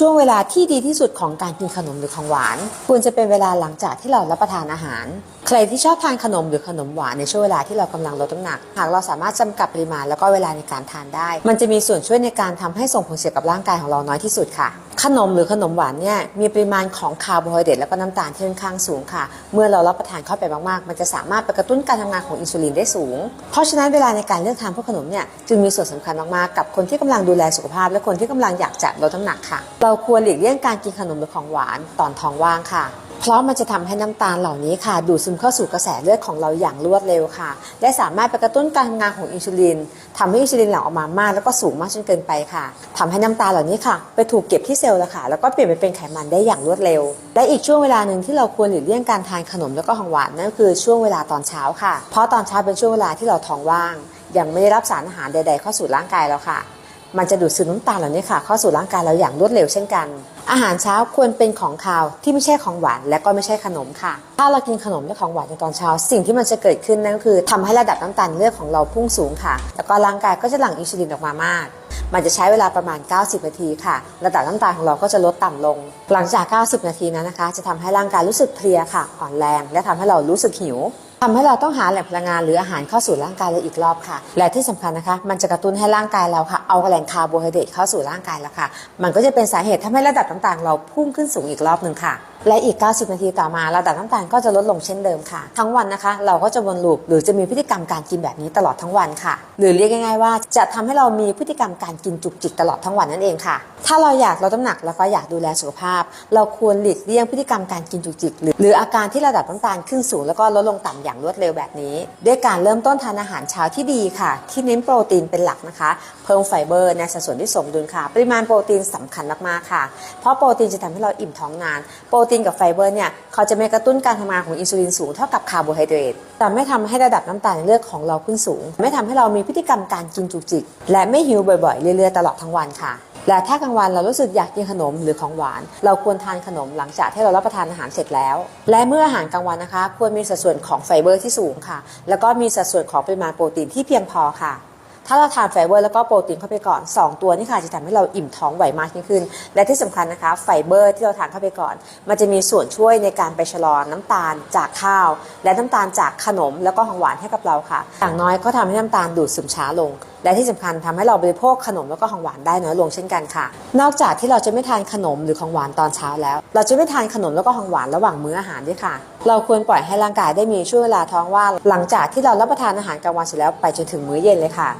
ช่วงเวลาที่ดีที่สุดของการกินขนมหรือของหวาน ควรจะเป็นเวลาหลังจากที่เรารับประทานอาหาร ใครที่ชอบทานขนมหรือขนมหวานในช่วงเวลาที่เรากำลังลดน้ำหนัก หากเราสามารถจำกัดปริมาณแล้วก็เวลาในการทานได้ มันจะมีส่วนช่วยในการทำให้ส่งผลเสียกับร่างกายของเราน้อยที่สุดค่ะ ขนมหรือขนมหวานเนี่ยมีปริมาณของคาร์โบไฮเดรตและก็น้ำตาลที่ค่อนข้างสูงค่ะ เมื่อเรารับประทานเข้าไปมากๆ มันจะสามารถไปกระตุ้นการทำงานของอินซูลินได้สูง เพราะฉะนั้นเวลาในการเลือกทานพวกขนมเนี่ยจึงมีส่วนสำคัญมากๆกับคนที่กำลังดูแลสุขภาพ และคนที่กำลังอยากจะลดน้ำหนักค่ะเราควรหลีกเลี่ยงการกินขนมหรือของหวานตอนท้องว่างค่ะ เพราะมันจะทำให้น้ำตาลเหล่านี้ค่ะ ดูดซึมเข้าสู่กระแสเลือดของเราอย่างรวดเร็วค่ะ และสามารถไปกระตุ้นการทำงานของอินซูลินทำให้อินซูลินหลั่งออกมามาก แล้วก็สูงมากจนเกินไปค่ะทำให้น้ำตาลเหล่านี้ค่ะ ไปถูกเก็บที่เซลล์ล้วค่ะ แล้วก็เปลี่ยนไปเป็นไขมันได้อย่างรวดเร็ว และอีกช่วงเวลาหนึ่งที่เราควรหลีกเลี่ยงการทานขนมแล้วก็ของหวานนั่นก็คือช่วงเวลาตอนเช้าค่ะ เพราะตอนเช้าเป็นช่วงเวลาที่เราท้องว่าง ยังไม่ได้รับสารอาหารใด ๆ เข้าสู่ร่างกายแล้วค่ะ มันจะดูดซึมน้ำตาลเหล่านี้ค่ะเข้าสู่ร่างกายเราอย่างรวดเร็วเช่นกัน อาหารเช้าควรเป็นของคาวที่ไม่ใช่ของหวานและก็ไม่ใช่ขนมค่ะ ถ้าเรากินขนมและของหวานในตอนเช้า สิ่งที่มันจะเกิดขึ้นนั่นก็คือทำให้ระดับน้ำตาลเลือดของเราพุ่งสูงค่ะ แล้วก็ร่างกายก็จะหลั่งอินซูลินออกมามาก มันจะใช้เวลาประมาณ 90 นาทีค่ะ ระดับน้ำตาลของเราก็จะลดต่ำลง หลังจาก 90 นาทีนั้นนะคะ จะทำให้ร่างกายรู้สึกเพลียค่ะอ่อนแรง และทำให้เรารู้สึกหิว ทำให้เราต้องหาแหล่งพลังงานหรืออาหารเข้าสู่ร่างกายเราอีกรอบค่ะ และที่สำคัญนะคะ มันจะกระตุ้นให้ร่างกายเราค่ะ เอาแหล่งคาร์โบไฮเดรตเข้าสู่ร่างกายแล้วค่ะ มันก็จะเป็นสาเหตุทำให้ระดับต่างๆ เราพุ่งขึ้นสูงอีกรอบหนึ่งค่ะและอีก 90 นาทีต่อมาระดับน้ำตาลก็จะลดลงเช่นเดิมค่ะ ทั้งวันนะคะ เราก็จะวนลูปหรือจะมีพฤติกรรมการกินแบบนี้ตลอดทั้งวันค่ะ หรือเรียกง่ายๆว่าจะทำให้เรามีพฤติกรรมการกินจุกจิกตลอดทั้งวันนั่นเองค่ะ ถ้าเราอยากลดน้ำหนักแล้วก็อยากดูแลสุขภาพ เราควรหลีกเลี่ยงพฤติกรรมการกินจุกจิกหรือหรืออาการที่ระดับน้ำตาลขึ้นสูงแล้วก็ลดลงต่ำอย่างรวดเร็วแบบนี้ ด้วยการเริ่มต้นทานอาหารเช้าที่ดีค่ะ ที่เน้นโปรตีนเป็นหลักนะคะ เพิ่มไฟเบอร์ในสัดส่วนที่สมดุลค่ะ ปริมาณโปรตีนสำคัญมากๆค่ะ เพราะโปรตีนจะทำให้เราอิ่มท้องนานโปรตีนกับไฟเบอร์เนี่ยเขาจะไม่กระตุ้นการทำงานของอินซูลินสูงเท่ากับคาร์โบไฮเดรตแต่ไม่ทำให้ระดับน้ำตาลในเลือดของเราขึ้นสูง ไม่ทำให้เรามีพฤติกรรมการกินจุกจิก และไม่หิวบ่อยๆ เรื่อยๆ ตลอดทั้งวันค่ะ และถ้ากลางวันเรารู้สึกอยากกินขนมหรือของหวาน เราควรทานขนมหลังจากที่เรารับประทานอาหารเสร็จแล้ว และเมื่ออาหารกลางวันนะคะ ควรมีสัดส่วนของไฟเบอร์ที่สูงค่ะ แล้วก็มีสัดส่วนของปริมาณโปรตีนที่เพียงพอค่ะ ถ้าเราทานไฟเบอร์แล้วก็โปรตีนเข้าไปก่อน 2 ตัวนี่ค่ะจะทำให้เราอิ่มท้องไหวมากยิ่งขึ้น และที่สำคัญนะคะไฟเบอร์ที่เราทานเข้าไปก่อน มันจะมีส่วนช่วยในการไปชะลอน้ำตาลจากข้าว และน้ำตาลจากขนมแล้วก็ของหวานให้กับเราค่ะ อย่างน้อยก็ทำให้น้ำตาลดูดซึมช้าลง และที่สำคัญทำให้เราบริโภคขนมแล้วก็ของหวานได้น้อยลงเช่นกันค่ะ นอกจากที่เราจะไม่ทานขนมหรือของหวานตอนเช้าแล้ว เราจะไม่ทานขนมแล้วก็ของหวานระหว่างมื้ออาหารด้วยค่ะ เราควรปล่อยให้ร่างกายได้มีช่วงเวลาท้องว่างหลังจากที่เรารับประทานอาหารกลางวันเสร็จแล้วไปจนถึงมื้อเย็นเลยค่ะ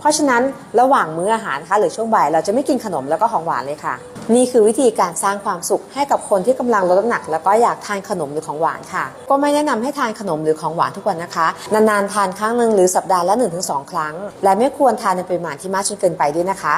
เพราะฉะนั้นระหว่างมื้ออาหารคะหรือช่วงบ่ายเราจะไม่กินขนมแล้วก็ของหวานเลยค่ะ นี่คือวิธีการสร้างความสุขให้กับคนที่กำลังลดน้ำหนัก แล้วก็อยากทานขนมหรือของหวานค่ะ ก็ไม่แนะนำให้ทานขนมหรือของหวานทุกวันนะคะ นานๆทานครั้งหนึ่งหรือสัปดาห์ละ 1-2 ครั้ง และไม่ควรทานในปริมาณที่มากจนเกินไปด้วยนะคะ